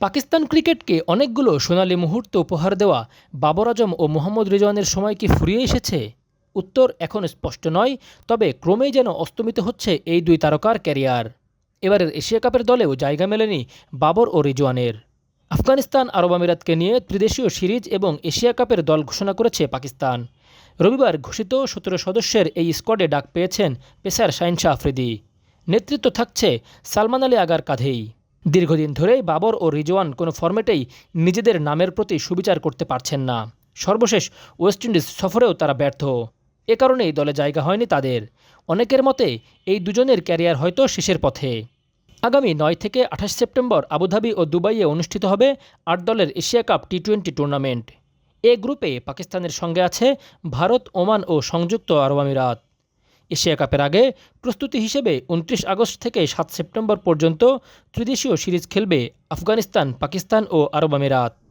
পাকিস্তান ক্রিকেটকে অনেকগুলো সোনালি মুহূর্ত উপহার দেওয়া বাবর আজম ও মোহাম্মদ রিজওয়ানের সময় কি ফুরিয়ে এসেছে? উত্তর এখন স্পষ্ট নয়, তবে ক্রমেই যেন অস্তমিত হচ্ছে এই দুই তারকার ক্যারিয়ার। এবারের এশিয়া কাপের দলেও জায়গা মেলেনি বাবর ও রিজওয়ানের। আফগানিস্তান, আরব আমিরাতকে নিয়ে ত্রিদেশীয় সিরিজ এবং এশিয়া কাপের দল ঘোষণা করেছে পাকিস্তান। রবিবার ঘোষিত সতেরো সদস্যের এই স্কোয়াডে ডাক পেয়েছেন পেসার শাহিনশাহ আফ্রিদি। নেতৃত্ব থাকছে সালমান আলী আগার কাঁধেই দীর্ঘদিন ধরেই বাবর ও রিজওয়ান কোনো ফরম্যাটেই নিজেদের নামের প্রতি সুবিচার করতে পারছেন না। সর্বশেষ ওয়েস্ট ইন্ডিজ সফরেও তারা ব্যর্থ। এ কারণেই দলে জায়গা হয়নি তাদের। অনেকের মতে, এই দুজনের ক্যারিয়ার হয়তো শেষের পথে। আগামী নয় থেকে আঠাশ সেপ্টেম্বর আবুধাবি ও দুবাইয়ে অনুষ্ঠিত হবে আট দলের Asia cup T twenty tournament. A গ্রুপে পাকিস্তানের সঙ্গে আছে ভারত, ওমান ও সংযুক্ত আরব আমিরাত। এশিয়া কাপের আগে প্রস্তুতি হিসেবে উনত্রিশ আগস্ট থেকে সাত সেপ্টেম্বর পর্যন্ত ত্রিদেশীয় সিরিজ খেলবে আফগানিস্তান, পাকিস্তান ও আরব আমিরাত।